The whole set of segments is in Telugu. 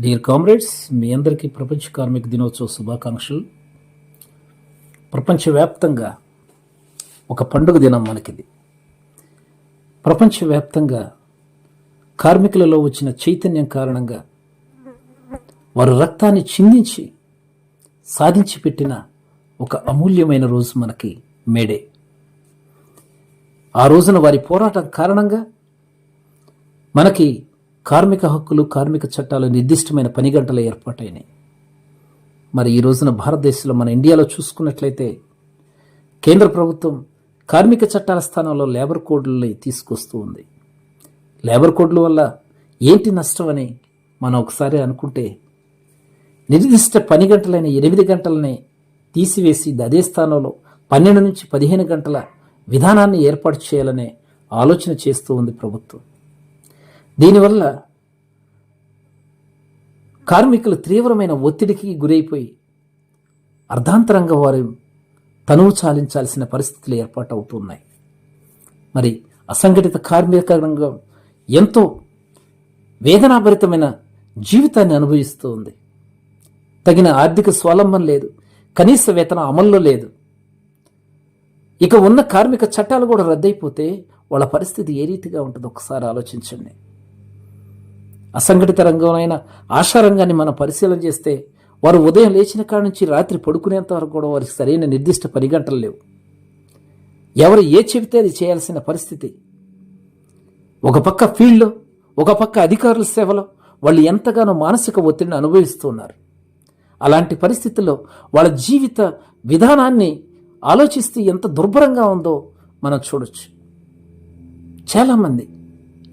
డియర్ కామ్రేడ్స్ మీ అందరికీ ప్రపంచ కార్మిక దినోత్సవ శుభాకాంక్షలు. ప్రపంచవ్యాప్తంగా ఒక పండుగ దినం మనకిది. ప్రపంచవ్యాప్తంగా కార్మికులలో వచ్చిన చైతన్యం కారణంగా వారు రక్తాన్ని చిందించి సాధించి పెట్టిన ఒక అమూల్యమైన రోజు మనకి మేడే. ఆ రోజున వారి పోరాటం కారణంగా మనకి కార్మిక హక్కులు కార్మిక చట్టాలు నిర్దిష్టమైన పని గంటలు ఏర్పాటైనాయి. మరి ఈ రోజున భారతదేశంలో మన ఇండియాలో చూసుకున్నట్లయితే కేంద్ర ప్రభుత్వం కార్మిక చట్టాల స్థానంలో లేబర్ కోడ్లని తీసుకొస్తూ ఉంది. లేబర్ కోడ్ల వల్ల ఏంటి నష్టం అని మనం ఒకసారి అనుకుంటే నిర్దిష్ట పని గంటలైన ఎనిమిది గంటలని తీసివేసి అదే స్థానంలో పన్నెండు నుంచి పదిహేను గంటల విధానాన్ని ఏర్పాటు చేయాలనే ఆలోచన చేస్తూ ఉంది ప్రభుత్వం. దీనివల్ల కార్మికులు తీవ్రమైన ఒత్తిడికి గురైపోయి అర్ధాంతరంగా వారు తనువు చాలించాల్సిన పరిస్థితులు ఏర్పాటవుతున్నాయి. మరి అసంఘటిత కార్మిక రంగం ఎంతో వేదనాభరితమైన జీవితాన్ని అనుభవిస్తూ ఉంది. తగిన ఆర్థిక స్వలంబం లేదు. కనీస వేతన అమల్లో లేదు. ఇక ఉన్న కార్మిక చట్టాలు కూడా రద్దయిపోతే వాళ్ళ పరిస్థితి ఏ రీతిగా ఉంటుందో ఒకసారి ఆలోచించండి. అసంఘటిత రంగమైన ఆశారంగాన్ని మనం పరిశీలన చేస్తే వారు ఉదయం లేచిన కాడ నుంచి రాత్రి పడుకునేంత వరకు కూడా వారికి సరైన నిర్దిష్ట పని గంటలు లేవు. ఎవరు ఏ చెబితే అది చేయాల్సిన పరిస్థితి. ఒక పక్క ఫీల్డ్లో ఒక పక్క అధికారుల సేవలో వాళ్ళు ఎంతగానో మానసిక ఒత్తిడిని అనుభవిస్తున్నారు అలాంటి పరిస్థితుల్లో వాళ్ళ జీవిత విధానాన్ని ఆలోచిస్తే ఎంత దుర్భరంగా ఉందో మనం చూడొచ్చు. చాలామంది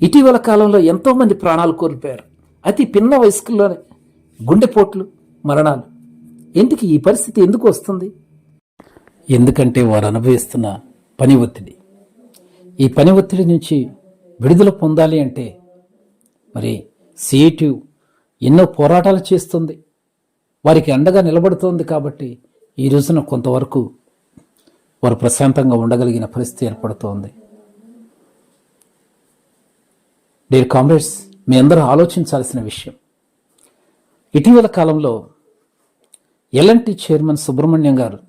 ఇటీవల కాలంలో ఎంతోమంది ప్రాణాలు కోల్పోయారు. అతి పిన్న వయస్కుల్లోనే గుండెపోట్లు మరణాలు. ఎందుకు ఈ పరిస్థితి ఎందుకు వస్తుంది? ఎందుకంటే వారు అనుభవిస్తున్న పని ఒత్తిడి. ఈ పని ఒత్తిడి నుంచి విడుదల పొందాలి అంటే మరి సిఐటి ఎన్నో పోరాటాలు చేస్తుంది. వారికి అండగా నిలబడుతోంది కాబట్టి ఈ రోజున కొంతవరకు వారు ప్రశాంతంగా ఉండగలిగిన పరిస్థితి ఏర్పడుతోంది. డియర్ కామ్రేడ్స్ మీ అందరూ ఆలోచించాల్సిన విషయం. ఇటీవల కాలంలో ఎల్ఎన్టి చైర్మన్ సుబ్రహ్మణ్యం గారు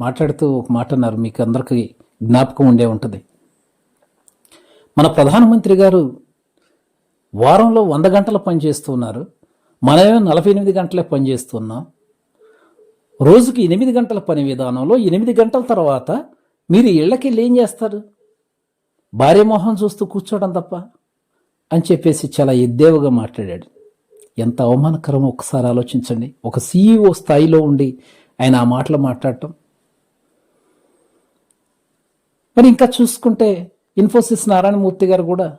మాట్లాడుతూ ఒక మాట అన్నారు. మీకు అందరికీ జ్ఞాపకం ఉండే ఉంటుంది. మన ప్రధానమంత్రి గారు వారంలో వంద గంటలు పనిచేస్తున్నారు మనమే నలభై ఎనిమిది గంటలే పనిచేస్తున్నాం రోజుకి ఎనిమిది గంటల పని విధానంలో ఎనిమిది గంటల తర్వాత మీరు ఇళ్ళకి వెళ్ళి ఏం చేస్తారు? భార్య మొహం చూస్తూ కూర్చోవడం తప్ప. అని చెప్పేసి చాలా ఎద్దేవగా మాట్లాడాడు. ఎంత అవమానకరమో ఒకసారి ఆలోచించండి. ఒక సీఈఓ స్థాయిలో ఉండి ఆయన ఆ మాటలు మాట్లాడటం. మరి ఇంకా చూసుకుంటే ఇన్ఫోసిస్ నారాయణమూర్తి గారు కూడా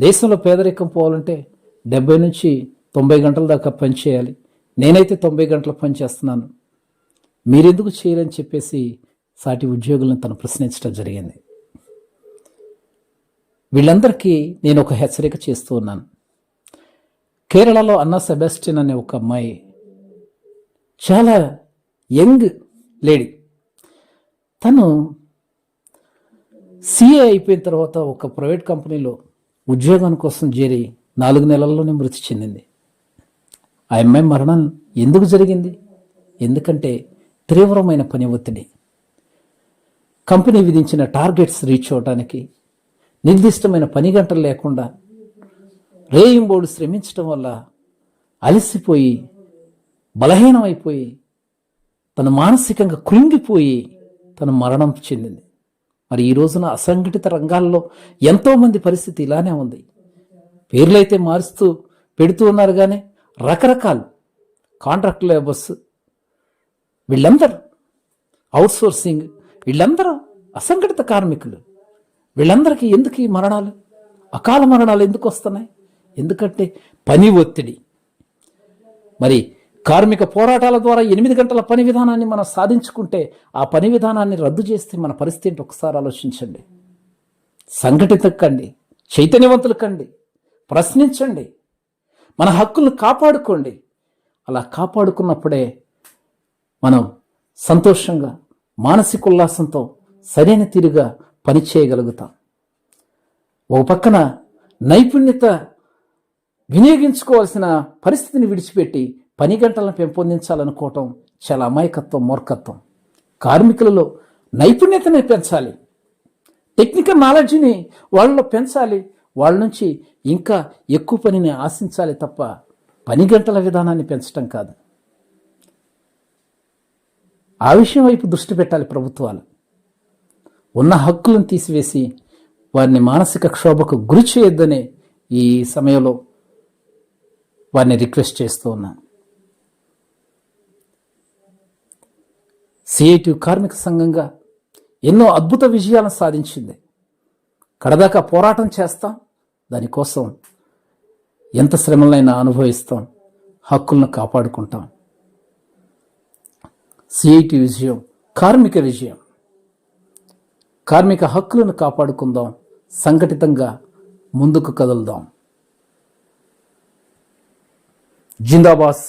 దేశంలో పేదరికం పోవాలంటే డెబ్బై నుంచి తొంభై గంటల దాకా పని చేయాలి. నేనైతే తొంభై గంటల పని చేస్తున్నాను. మీరెందుకు చేయరని చెప్పేసి సాటి ఉద్యోగులను తను ప్రశ్నించడం జరిగింది. వీళ్ళందరికీ నేను ఒక హెచ్చరిక చేస్తూ ఉన్నాను. కేరళలో అన్నా సెబాస్టిన్ అనే ఒక అమ్మాయి చాలా యంగ్ లేడీ. తను సిఏ అయిపోయిన తర్వాత ఒక ప్రైవేట్ కంపెనీలో ఉద్యోగం కోసం చేరి నాలుగు నెలల్లోనే మృతి చెందింది. ఆ అమ్మాయి మరణం ఎందుకు జరిగింది? ఎందుకంటే తీవ్రమైన పని ఒత్తిడి. కంపెనీ విధించిన టార్గెట్స్ రీచ్ అవడానికి నిర్దిష్టమైన పని గంటలు లేకుండా రేయింబోడు శ్రమించటం వల్ల అలసిపోయి బలహీనమైపోయి తను మానసికంగా కృంగిపోయి తను మరణం చెందింది. మరి ఈ రోజున అసంఘటిత రంగాల్లో ఎంతోమంది పరిస్థితి ఇలానే ఉంది. పేర్లైతే మారుస్తూ పెడుతూ ఉన్నారు కానీ రకరకాలు. కాంట్రాక్ట్ లేబర్స్ వీళ్ళందరూ అవుట్సోర్సింగ్ వీళ్ళందరూ అసంఘటిత కార్మికులు. వీళ్ళందరికీ ఎందుకు ఈ మరణాలు? అకాల మరణాలు ఎందుకు వస్తున్నాయి? ఎందుకంటే పని ఒత్తిడి. మరి కార్మిక పోరాటాల ద్వారా ఎనిమిది గంటల పని విధానాన్ని మనం సాధించుకుంటే ఆ పని విధానాన్ని రద్దు చేస్తే మన పరిస్థితి ఏంటి? ఒకసారి ఆలోచించండి. సంఘటిత కండి. చైతన్యవంతులు కండి. ప్రశ్నించండి. మన హక్కులను కాపాడుకోండి. అలా కాపాడుకున్నప్పుడే మనం సంతోషంగా మానసిక ఉల్లాసంతో సరైన తీరుగా పని చేయగలుగుతాం ఒక పక్కన నైపుణ్యత వినియోగించుకోవాల్సిన పరిస్థితిని విడిచిపెట్టి పని గంటలను పెంపొందించాలనుకోవటం చాలా అమాయకత్వం మూర్ఖత్వం. కార్మికులలో నైపుణ్యతని పెంచాలి. టెక్నికల్ నాలెడ్జ్ని వాళ్ళలో పెంచాలి. వాళ్ళ నుంచి ఇంకా ఎక్కువ పనిని ఆశించాలి తప్ప పని గంటల విధానాన్ని పెంచడం కాదు. ఆ విషయం వైపు దృష్టి పెట్టాలి ప్రభుత్వాలు. ఉన్న హక్కులను తీసివేసి వారిని మానసిక క్షోభకు గురి చేయొద్దనే ఈ సమయంలో వారిని రిక్వెస్ట్ చేస్తూ ఉన్నాను సిఐటి కార్మిక సంఘంగా ఎన్నో అద్భుత విజయాలను సాధించింది. కడదాకా పోరాటం చేస్తాం. దానికోసం ఎంత శ్రమలైనా అనుభవిస్తాం. హక్కులను కాపాడుకుంటాం. సిఐటి విజయం కార్మిక విజయం. కార్మిక హక్కులను కాపాడుకుందాం. సంఘటితంగా ముందుకు కదులుదాం. జిందాబాస్